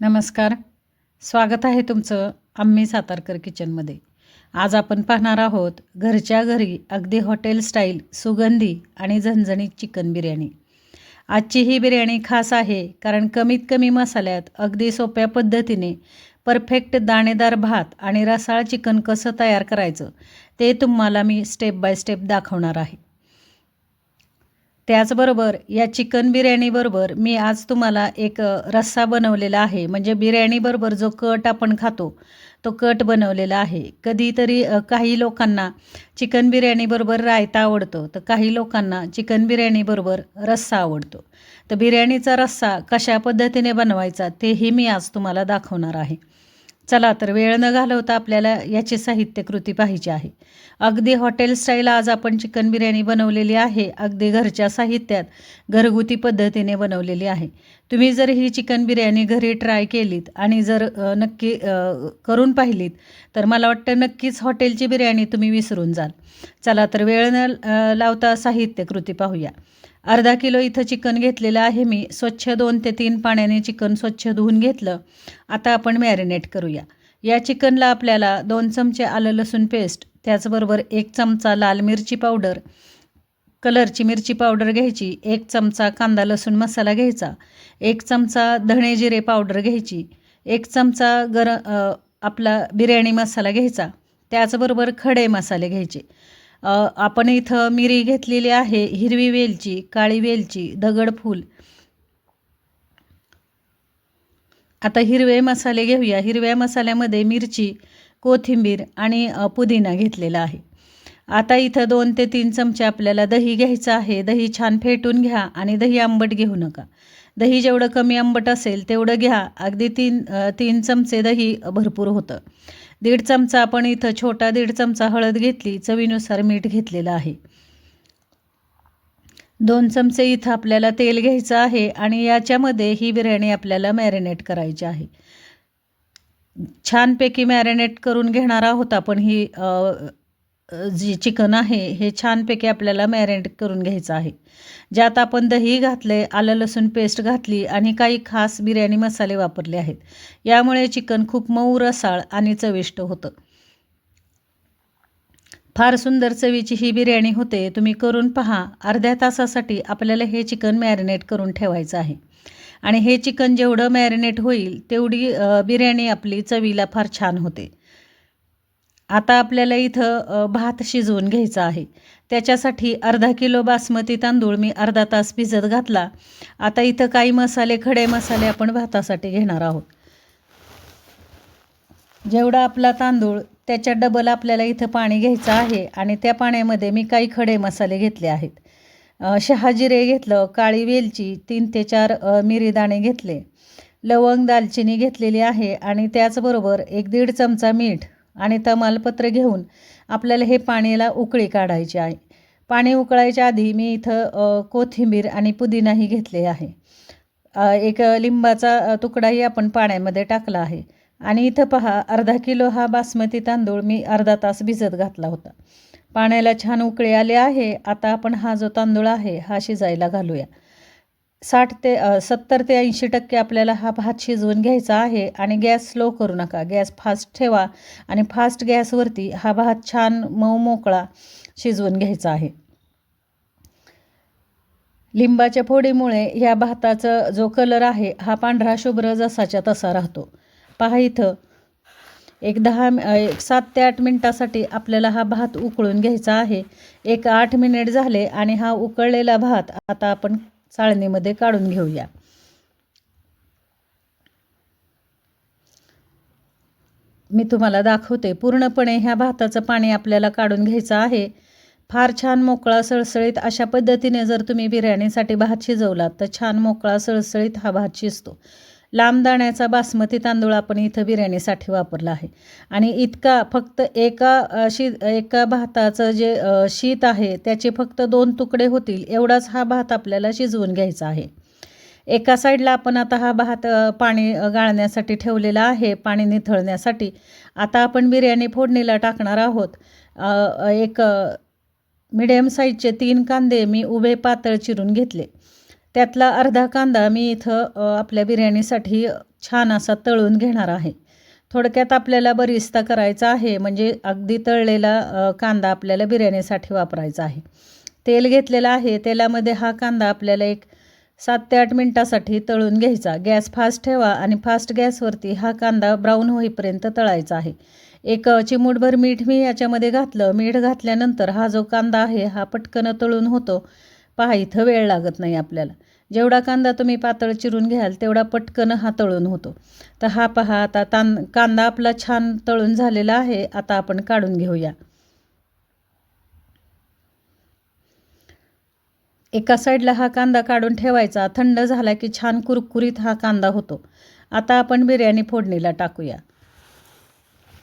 नमस्कार. स्वागत आहे तुमचं आम्ही सातारकर किचनमध्ये. आज आपण पाहणार आहोत घरच्या घरी अगदी हॉटेल स्टाईल सुगंधी आणि झणझणीत चिकन बिर्याणी. आजची ही बिर्याणी खास आहे कारण कमीत कमी मसाल्यात अगदी सोप्या पद्धतीने परफेक्ट दाणेदार भात आणि रसाळ चिकन कसं तयार करायचं ते तुम्हाला मी स्टेप बाय स्टेप दाखवणार आहे. त्याचबरोबर या चिकन बिर्याणीबरोबर मी आज तुम्हाला एक रस्सा बनवलेला आहे. म्हणजे बिर्याणीबरोबर जो कट आपण खातो तो कट बनवलेला आहे. कधीतरी काही लोकांना चिकन बिर्याणीबरोबर रायता आवडतो तर काही लोकांना चिकन बिर्याणीबरोबर रस्सा आवडतो. तर बिर्याणीचा रस्सा कशा पद्धतीने बनवायचा तेही मी आज तुम्हाला दाखवणार आहे. चला तर वेळ न घालवता आपल्याला याची साहित्यकृती पाहिजे आहे. अगदी हॉटेल स्टाईल आज आपण चिकन बिर्याणी बनवलेली आहे. अगदी घरच्या साहित्यात घरगुती पद्धतीने बनवलेली आहे. तुम्ही जर ही चिकन बिर्याणी घरी ट्राय केलीत आणि जर नक्की करून पाहिलीत तर मला वाटतं नक्कीच हॉटेलची बिर्याणी तुम्ही विसरून जाल. चला तर वेळ न लावता लावता साहित्यकृती पाहूया. अर्धा किलो इथं चिकन घेतलेलं आहे मी. स्वच्छ दोन ते तीन पाण्याने चिकन स्वच्छ धुवून घेतलं. आता आपण मॅरिनेट करूया. या चिकनला आपल्याला दोन चमचे आलं लसूण पेस्ट त्याचबरोबर एक चमचा लाल मिरची पावडर कलरची मिरची पावडर घ्यायची एक चमचा कांदा लसूण मसाला घ्यायचा एक चमचा धणे जिरे पावडर घ्यायची एक चमचा गर आपला बिर्याणी मसाला घ्यायचा त्याचबरोबर खडे मसाले घ्यायचे. आपण इथं मिरी घेतलेली आहे हिरवी वेलची काळी वेलची दगडफूल आता हिरवे मसाले घेऊया. हिरव्या मसाल्यामध्ये मिरची कोथिंबीर आणि पुदिना घेतलेला आहे. आता इथं दोन ते तीन चमचे आपल्याला दही घ्यायचं आहे. दही छान फेटून घ्या आणि दही आंबट घेऊ नका. दही जेवढं कमी आंबट असेल तेवढं घ्या. अगदी तीन तीन चमचे दही भरपूर होतं. दीड चमचा आपण इथं छोटा दीड चमचा हळद घेतली चवीनुसार मीठ घेतलेलं आहे. दोन चमचे इथं आपल्याला तेल घ्यायचं आहे आणि याच्यामध्ये ही बिर्याणी आपल्याला मॅरिनेट करायची आहे. छानपैकी मॅरिनेट करून घेणार आहोत आपण ही जी चिकन आहे हे छानपैकी आपल्याला मॅरिनेट करून घ्यायचं आहे. ज्यात आपण दही घातले आलं लसूण पेस्ट घातली आणि काही खास बिर्याणी मसाले वापरले आहेत. यामुळे चिकन खूप मऊ रसाळ आणि चविष्ट होतं. फार सुंदर चवीची ही बिर्याणी होते तुम्ही करून पहा. अर्ध्या तासासाठी आपल्याला हे चिकन मॅरिनेट करून ठेवायचं आहे. आणि हे चिकन जेवढं मॅरिनेट होईल तेवढी बिर्याणी आपली चवीला फार छान होते. आता आपल्याला इथं भात शिजवून घ्यायचा आहे. त्याच्यासाठी अर्धा किलो बासमती तांदूळ मी अर्धा तास भिजत घातला. आता इथं काही मसाले खडे मसाले आपण भातासाठी घेणार आहोत. जेवढा आपला तांदूळ त्याच्या डबल आपल्याला इथं पाणी घ्यायचं आहे आणि त्या पाण्यामध्ये मी काही खडे मसाले घेतले आहेत. शहाजिरे घेतलं काळी वेलची तीन ते चार मिरीदाणे घेतले लवंग दालचिनी घेतलेली आहे आणि त्याचबरोबर एक दीड चमचा मीठ आणि तमालपत्र घेऊन आपल्याला हे पाण्याला उकळी काढायची आहे. पाणी उकळायच्या आधी मी इथं कोथिंबीर आणि पुदिनाही घेतले आहे. एक लिंबाचा तुकडाही आपण पाण्यामध्ये टाकला आहे. आणि इथं पहा अर्धा किलो हा बासमती तांदूळ मी अर्धा तास भिजत घातला होता. पाण्याला छान उकळी आले आहे. आता आपण हा जो तांदूळ आहे हा शिजायला घालूया. साठ ते सत्तर ते ऐंशी टक्के आपल्याला हा भात शिजवून घ्यायचा आहे आणि गॅस स्लो करू नका. गॅस फास्ट ठेवा आणि फास्ट गॅसवरती हा भात छान मऊ मोकळा शिजवून घ्यायचा आहे. लिंबाच्या फोडीमुळे या भाताचा जो कलर आहे हा पांढरा शुभ्र जसाच्या तसा राहतो. पहा इथं एक दहा एक सात ते आठ मिनटासाठी आपल्याला हा भात उकळून घ्यायचा आहे. एक आठ मिनिट झाले आणि हा उकळलेला भात आता आपण चाळणीमध्ये काढून घेऊया. मी तुम्हाला दाखवते पूर्णपणे ह्या भाताचं पाणी आपल्याला काढून घ्यायचं आहे. फार छान मोकळा सळसळीत अशा पद्धतीने जर तुम्ही बिर्याणीसाठी भात शिजवलात तर छान मोकळा सळसळीत हा भात शिजतो. लांब दाण्याचा बासमती तांदूळ आपण इथं बिर्याणीसाठी वापरला आहे. आणि इतका फक्त एका शी एका भाताचं जे शीत आहे त्याचे फक्त दोन तुकडे होतील एवढाच हा भात आपल्याला शिजवून घ्यायचा आहे. एका साईडला आपण आता हा भात पाणी गाळण्यासाठी ठेवलेला आहे पाणी निथळण्यासाठी. आता आपण बिर्याणी फोडणीला टाकणार आहोत. एक मिडियम साईजचे तीन कांदे मी उभे पातळ चिरून घेतले. त्यातला अर्धा कांदा मी इथं आपल्या बिर्याणीसाठी छान असा तळून घेणार आहे. थोडक्यात आपल्याला बरिस्ता करायचा आहे म्हणजे अगदी तळलेला कांदा आपल्याला बिर्याणीसाठी वापरायचा आहे. तेल घेतलेलं आहे तेलामध्ये हा कांदा आपल्याला एक सात ते आठ मिनटासाठी तळून घ्यायचा. गॅस फास्ट ठेवा आणि फास्ट गॅसवरती हा कांदा ब्राऊन होईपर्यंत तळायचा आहे. एक चिमूटभर मीठ मी याच्यामध्ये घातलं. मीठ घातल्यानंतर हा जो कांदा आहे हा पटकन तळून होतो. पहा इथं वेळ लागत नाही आपल्याला. जेवढा कांदा तुम्ही पातळ चिरून घ्याल तेवढा पटकन हा तळून होतो. तर हा पहा आता तां कांदा आपला छान तळून झालेला आहे आता आपण काढून घेऊया. एका साईडला हा कांदा काढून ठेवायचा. थंड झाला की छान कुरकुरीत हा कांदा होतो. आता आपण बिर्याणी फोडणीला टाकूया.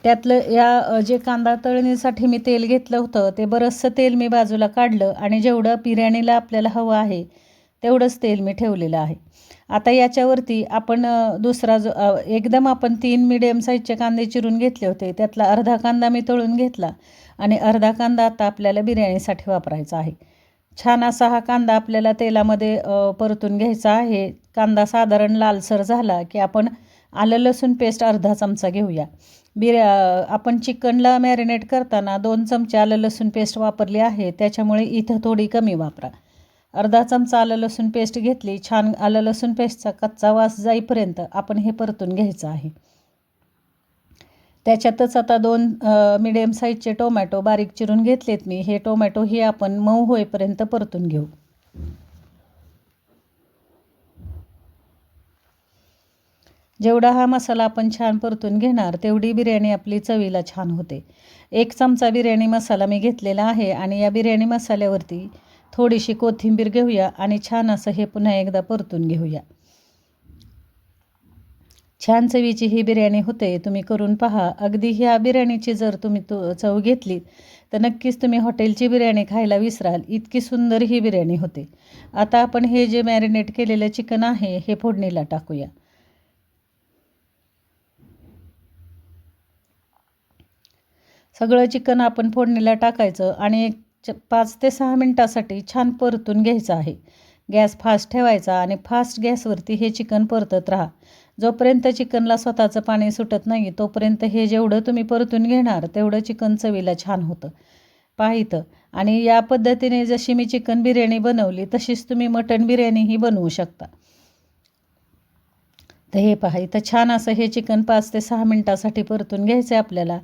त्यातलं या जे कांदा तळणीसाठी मी तेल घेतलं होतं ते बरंचसं तेल मी बाजूला काढलं आणि जेवढं बिर्याणीला आपल्याला हवं आहे तेवढंच तेल मी ठेवलेलं आहे. आता याच्यावरती आपण दुसरा जो एकदम आपण तीन मिडियम साईजचे कांदे चिरून घेतले होते त्यातला अर्धा कांदा मी तळून घेतला आणि अर्धा कांदा आता आपल्याला बिर्याणीसाठी वापरायचा आहे. छान असा हा कांदा आपल्याला तेलामध्ये परतून घ्यायचा आहे. कांदा साधारण लालसर झाला की आपण आलं लसूण पेस्ट अर्धा चमचा घेऊया. बिर्या आपण चिकनला मॅरिनेट करताना दोन चमचे आलं लसूण पेस्ट वापरली आहे त्याच्यामुळे इथं थोडी कमी वापरा. अर्धा चमचा आलं लसूण पेस्ट घेतली छान आलं लसूण पेस्टचा कच्चा वास जाईपर्यंत आपण हे परतून घ्यायचं आहे. त्याच्यातच आता दोन मिडियम साईजचे टोमॅटो बारीक चिरून घेतलेत मी. हे टोमॅटो ही आपण मऊ होईपर्यंत परतून घेऊ. जेवढा हा मसाला आपण छान परतून घेणार तेवढी बिर्याणी आपली चवीला छान होते. एक चमचा बिर्याणी मसाला मी घेतलेला आहे आणि या बिर्याणी मसाल्यावरती थोडीशी कोथिंबीर घेऊया आणि छान असं हे पुन्हा एकदा परतून घेऊया. छान चवीची ही बिर्याणी होते तुम्ही करून पहा. अगदी ह्या बिर्याणीची जर तुम्ही तो चव घेतली तर नक्कीच तुम्ही हॉटेलची बिर्याणी खायला विसराल. इतकी सुंदर ही बिर्याणी होते. आता आपण हे जे मॅरिनेट केलेलं चिकन आहे हे फोडणीला टाकूया. सगळं चिकन आपण फोडणीला टाकायचं आणि एक च पाच ते सहा मिनटासाठी छान परतून घ्यायचं आहे. गॅस फास्ट ठेवायचा आणि फास्ट गॅसवरती हे चिकन परतत राहा. जोपर्यंत चिकनला स्वतःचं पाणी सुटत नाही तोपर्यंत हे जेवढं तुम्ही परतून घेणार तेवढं चिकन चवीला छान होतं. पाहितं. आणि या पद्धतीने जशी मी चिकन बिर्याणी बनवली तशीच तुम्ही मटण बिर्याणीही बनवू शकता. तर हे पहा इथं छान असं हे चिकन पाच ते सहा मिनटासाठी परतून घ्यायचं आहे आपल्याला.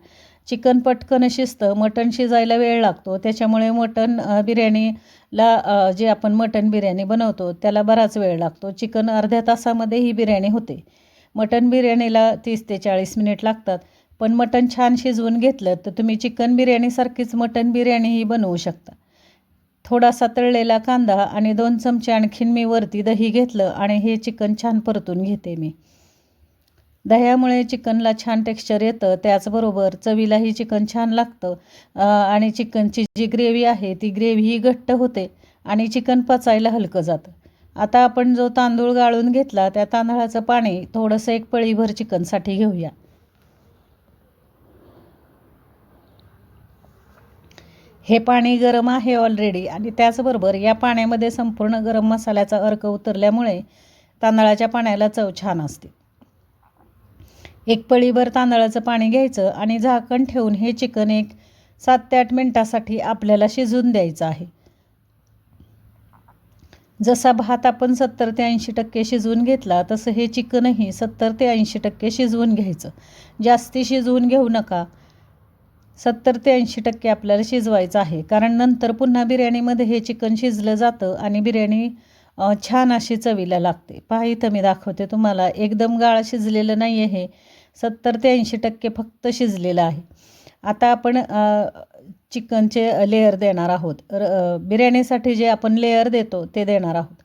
चिकन पटकन शिजतं मटण शिजायला वेळ लागतो. त्याच्यामुळे मटण बिर्याणीला जे आपण मटण बिर्याणी बनवतो त्याला बराच वेळ लागतो. चिकन अर्ध्या तासामध्ये ही बिर्याणी होते. मटण बिर्याणीला तीस ते चाळीस मिनिट लागतात. पण मटण छान शिजवून घेतलं तर तुम्ही चिकन बिर्याणीसारखीच मटण बिर्याणीही बनवू शकता. थोडासा तळलेला कांदा आणि दोन चमचे आणखीन मी वरती दही घेतलं आणि हे चिकन छान परतून घेते मी. दह्यामुळे चिकनला छान टेक्स्चर येतं त्याचबरोबर चवीलाही चिकन छान लागतं. आणि चिकनची जी ग्रेव्ही आहे ती ग्रेव्हीही घट्ट होते आणि चिकन पचायला हलकं जातं. आता आपण जो तांदूळ गाळून घेतला त्या तांदळाचं पाणी थोडंसं एक पळीभर चिकनसाठी घेऊया. हे पाणी गरम आहे ऑलरेडी आणि त्याचबरोबर या पाण्यामध्ये संपूर्ण गरम मसाल्याचा अर्क उतरल्यामुळे तांदळाच्या पाण्याला चव छान असते. एक पळीभर तांदळाचं पाणी घ्यायचं आणि झाकण ठेवून हे चिकन एक सात ते आठ मिनटासाठी आपल्याला शिजवून द्यायचं आहे. जसा भात आपण सत्तर ते ऐंशी टक्के शिजवून घेतला तसं हे चिकनही सत्तर ते ऐंशी टक्के शिजवून घ्यायचं. जास्ती शिजवून घेऊ नका. सत्तर ते ऐंशी टक्के आपल्याला शिजवायचं आहे. कारण नंतर पुन्हा बिर्याणीमध्ये हे चिकन शिजलं जातं आणि बिर्याणी छान अशी चवीला लागते. पहा इथं मी दाखवते तुम्हाला. एकदम गाळ शिजलेलं नाही आहे सत्तर ते ऐंशी टक्के फक्त शिजलेलं आहे. आता आपण चिकनचे लेअर देणार आहोत. र बिर्याणीसाठी जे आपण लेअर देतो ते देणार आहोत.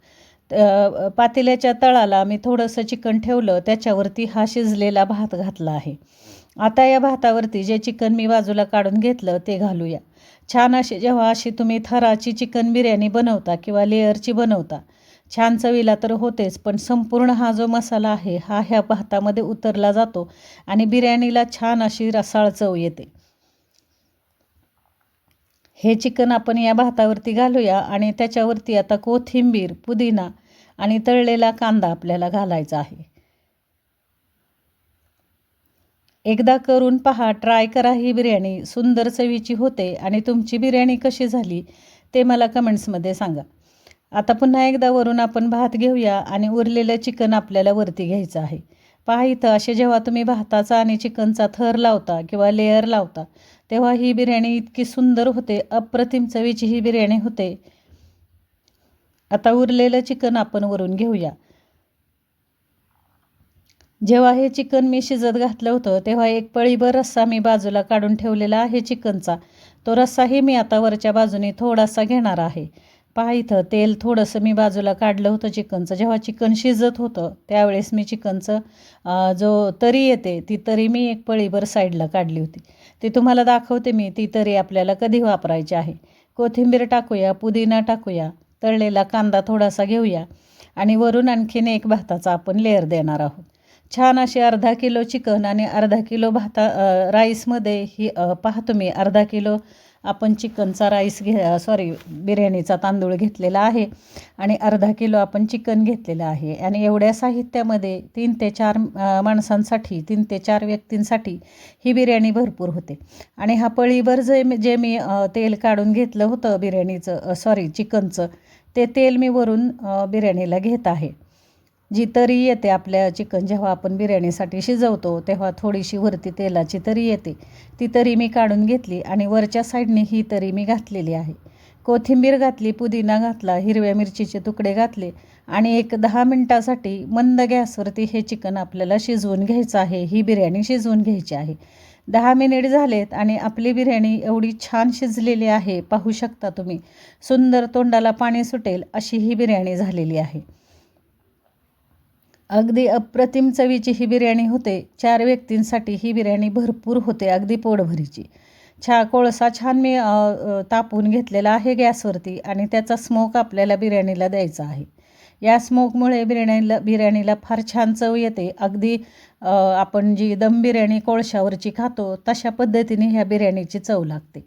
पातेल्याच्या तळाला मी थोडंसं चिकन ठेवलं त्याच्यावरती हा शिजलेला भात घातला आहे. आता या भातावरती जे चिकन मी बाजूला काढून घेतलं ते घालूया. छान अशी जेव्हा अशी तुम्ही थराची चिकन बिर्याणी बनवता किंवा लेअरची बनवता छान चवीला तर होतेच पण संपूर्ण हा जो मसाला आहे हा ह्या भातामध्ये उतरला जातो आणि बिर्याणीला छान अशी रसाळ चव येते. हे चिकन आपण या भातावरती घालूया आणि त्याच्यावरती आता कोथिंबीर पुदिना आणि तळलेला कांदा आपल्याला घालायचा आहे. एकदा करून पहा ट्राय करा ही बिर्याणी सुंदर चवीची होते आणि तुमची बिर्याणी कशी झाली ते मला कमेंट्समध्ये सांगा. आता पुन्हा एकदा वरून आपण भात घेऊया आणि उरलेलं चिकन आपल्याला वरती घ्यायचं आहे. पहा इथं असे जेव्हा तुम्ही भाताचा आणि चिकनचा थर लावता किंवा लेअर लावता तेव्हा ही बिर्याणी इतकी सुंदर होते अप्रतिम चवीची ही बिर्याणी होते. आता उरलेलं चिकन आपण वरून घेऊया. जेव्हा हे चिकन मी शिजत घातलं होतं तेव्हा एक पळीभर रस्सा मी बाजूला काढून ठेवलेला आहे चिकनचा. तो रस्साही मी आता वरच्या बाजूने थोडासा घेणार आहे. पहा इथं तेल थोडंसं मी बाजूला काढलं होतं चिकनचं. जेव्हा चिकन शिजत होतं त्यावेळेस मी चिकनचं जो तरी येते ती तरी मी एक पळीभर साईडला काढली होती. ती तुम्हाला दाखवते मी ती तरी आपल्याला कधी वापरायची आहे. कोथिंबीर टाकूया पुदिना टाकूया तळलेला कांदा थोडासा घेऊया आणि वरून आणखीन एक भाताचा आपण लेअर देणार आहोत. छान असे अर्धा किलो चिकन आणि अर्धा किलो भाता राईसमध्ये ही पहा तुम्ही अर्धा किलो आपण चिकनचा राईस घे सॉरी बिर्याणीचा तांदूळ घेतलेला आहे आणि अर्धा किलो आपण चिकन घेतलेलं आहे. आणि एवढ्या साहित्यामध्ये तीन ते चार माणसांसाठी तीन ते चार व्यक्तींसाठी ही बिर्याणी भरपूर होते. आणि हा पळीभर जे जे मी तेल काढून घेतलं होतं बिर्याणीचं सॉरी चिकनचं ते तेल मी वरून बिर्याणीला घेत आहे. जी तरी येते आपल्या चिकन जेव्हा आपण बिर्याणीसाठी शिजवतो तेव्हा थोडीशी वरती तेलाची तरी येते. ती तरी मी काढून घेतली आणि वरच्या साईडने ही तरी मी घातलेली आहे. कोथिंबीर घातली पुदिना घातला हिरव्या मिरचीचे तुकडे घातले आणि एक दहा मिनटासाठी मंद गॅसवरती हे चिकन आपल्याला शिजवून घ्यायचं आहे. ही बिर्याणी शिजवून घ्यायची आहे. दहा मिनिट झालेत आणि आपली बिर्याणी एवढी छान शिजलेली आहे पाहू शकता तुम्ही. सुंदर तोंडाला पाणी सुटेल अशी ही बिर्याणी झालेली आहे. अगदी अप्रतिम चवीची ही बिर्याणी होते. चार व्यक्तींसाठी ही बिर्याणी भरपूर होते अगदी पोटभरीची. छा कोळसा छान मी तापून घेतलेला आहे गॅसवरती आणि त्याचा स्मोक आपल्याला बिर्याणीला द्यायचा आहे. या स्मोकमुळे बिर्याणीला बिर्याणीला फार छान चव येते. अगदी आपण जी दम बिर्याणी कोळशावरची खातो तशा पद्धतीने ह्या बिर्याणीची चव लागते.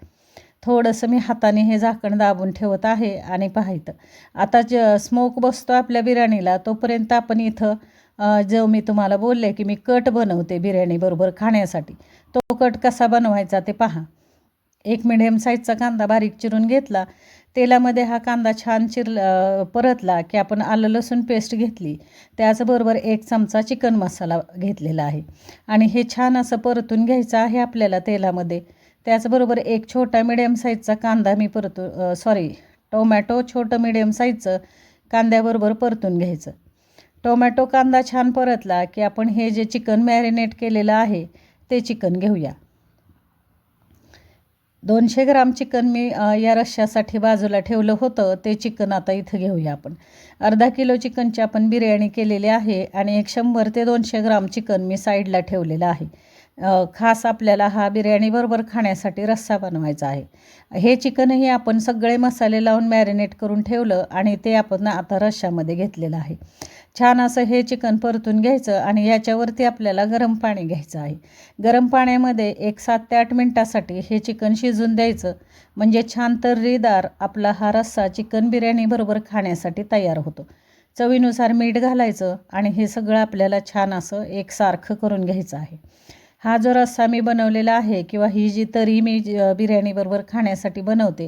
थोडंसं मी हाताने हे झाकण दाबून ठेवत आहे आणि पाहायचं आता ज स्मोक बसतो आपल्या बिर्याणीला तोपर्यंत आपण इथं जो मी तुम्हाला बोलले की मी कट बनवते बिर्याणीबरोबर खाण्यासाठी. तो कट कसा बनवायचा ते पहा. एक मिडियम साईजचा कांदा बारीक चिरून घेतला. तेलामध्ये हा कांदा छान चिर परतला की आपण आलं लसूण पेस्ट घेतली. त्याचबरोबर एक चमचा चिकन मसाला घेतलेला आहे. आणि हे छान असं परतून घ्यायचं आहे आपल्याला तेलामध्ये. त्याचबरोबर एक छोटा मिडियम साईजचा कांदा मी परतू सॉरी टोमॅटो छोटं मिडियम साईजचं कांद्याबरोबर परतून घ्यायचं. टोमॅटो कांदा छान परतला की आपण हे जे चिकन मॅरिनेट केलेलं आहे ते चिकन घेऊया. दोनशे ग्राम चिकन मी या रश्श्यासाठी बाजूला ठेवलं होतं ते चिकन आता इथं घेऊया आपण. अर्धा किलो चिकनची आपण बिर्याणी केलेली आहे आणि एक शंभर ते दोनशे ग्राम चिकन मी साईडला ठेवलेलं आहे. खास आपल्याला हा बिर्याणीबरोबर खाण्यासाठी रस्सा बनवायचा आहे. हे चिकनही आपण सगळे मसाले लावून मॅरिनेट करून ठेवलं आणि ते आपण आता रश्श्यामध्ये घेतलेलं आहे. छान असं हे चिकन परतून घ्यायचं आणि याच्यावरती आपल्याला गरम पाणी घ्यायचं आहे. गरम पाण्यामध्ये एक सात ते आठ मिनटासाठी हे चिकन शिजून द्यायचं. म्हणजे छान तर्रीदार आपला हा रस्सा चिकन बिर्याणीबरोबर खाण्यासाठी तयार होतो. चवीनुसार मीठ घालायचं आणि हे सगळं आपल्याला छान असं एकसारखं करून घ्यायचं आहे. हा जो रस्सा मी बनवलेला आहे किंवा ही जी तरी मी बिर्याणीबरोबर खाण्यासाठी बनवते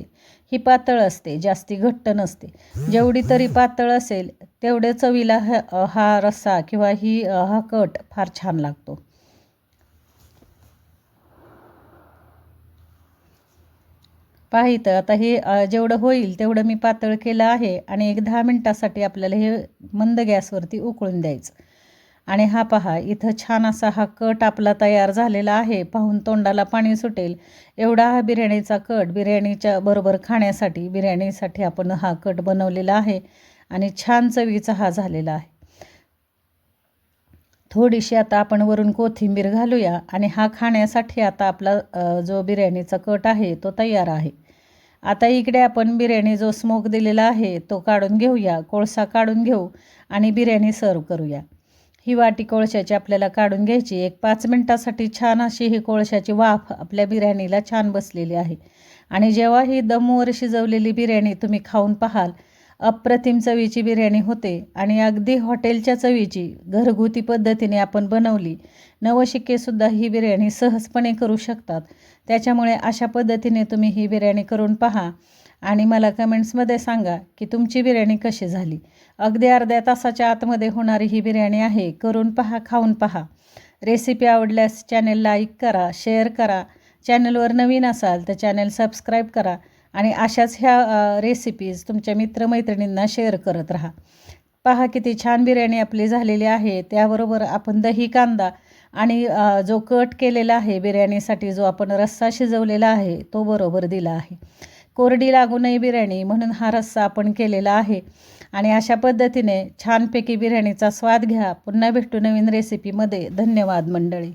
ही पातळ असते जास्ती घट्ट नसते. जेवढी तरी पातळ असेल तेवढे चवीला हा हा रस्सा किंवा ही हा कट फार छान लागतो. तर आता हे जेवढं होईल तेवढं मी पातळ केलं आहे आणि एक दहा मिनटासाठी आपल्याला हे मंद गॅसवरती उकळून द्यायचं. आणि हा पहा इथं छान असा हा कट आपला तयार झालेला आहे. पाहून तोंडाला पाणी सुटेल. एवढा हा बिर्याणीचा कट बिर्याणीच्या बरोबर खाण्यासाठी बिर्याणीसाठी आपण हा कट बनवलेला आहे आणि छान चवीचा हा झालेला आहे. थोडीशी आता आपण वरून कोथिंबीर घालूया आणि हा खाण्यासाठी आता आपला जो बिर्याणीचा कट आहे तो तयार आहे. आता इकडे आपण बिर्याणी जो स्मोक दिलेला आहे तो काढून घेऊया. कोळसा काढून घेऊ आणि बिर्याणी सर्व करूया. ही वाटी कोळशाची आपल्याला काढून घ्यायची. एक पाच मिनटासाठी छान अशी ही कोळशाची वाफ आपल्या बिर्याणीला छान बसलेली आहे. आणि जेव्हा ही दमवर शिजवलेली बिर्याणी तुम्ही खाऊन पाहाल अप्रतिम चवीची बिर्याणी होते. आणि अगदी हॉटेलच्या चवीची घरगुती पद्धतीने आपण बनवली नवशिकेसुद्धा ही बिर्याणी सहजपणे करू शकतात. त्याच्यामुळे अशा पद्धतीने तुम्ही ही बिर्याणी करून पहा. आणि मला कमेंट्समध्ये सांगा की तुमची बिर्याणी कशी झाली? अगदी अर्ध्या तासाच्या आतमध्ये होणारी ही बिर्याणी आहे. करून पहा खाऊन पहा. रेसिपी आवडल्यास चॅनेल लाईक करा शेअर करा. चॅनलवर नवीन असाल तर चॅनल सबस्क्राईब करा आणि अशाच ह्या रेसिपीज तुमच्या मित्रमैत्रिणींना शेअर करत राहा. पहा किती छान बिर्याणी आपली झालेली आहे. त्याबरोबर आपण दही कांदा आणि जो कट केलेला आहे बिर्याणीसाठी जो आपण रस्सा शिजवलेला आहे तो बरोबर दिला आहे. कोरडी लागू नये बिर्याणी म्हणून हा रस्सा आपण केलेला आहे. आणि अशा पद्धतीने छानपैकी बिर्याणीचा स्वाद घ्या. पुन्हा भेटू नवीन रेसिपीमध्ये धन्यवाद मंडळी.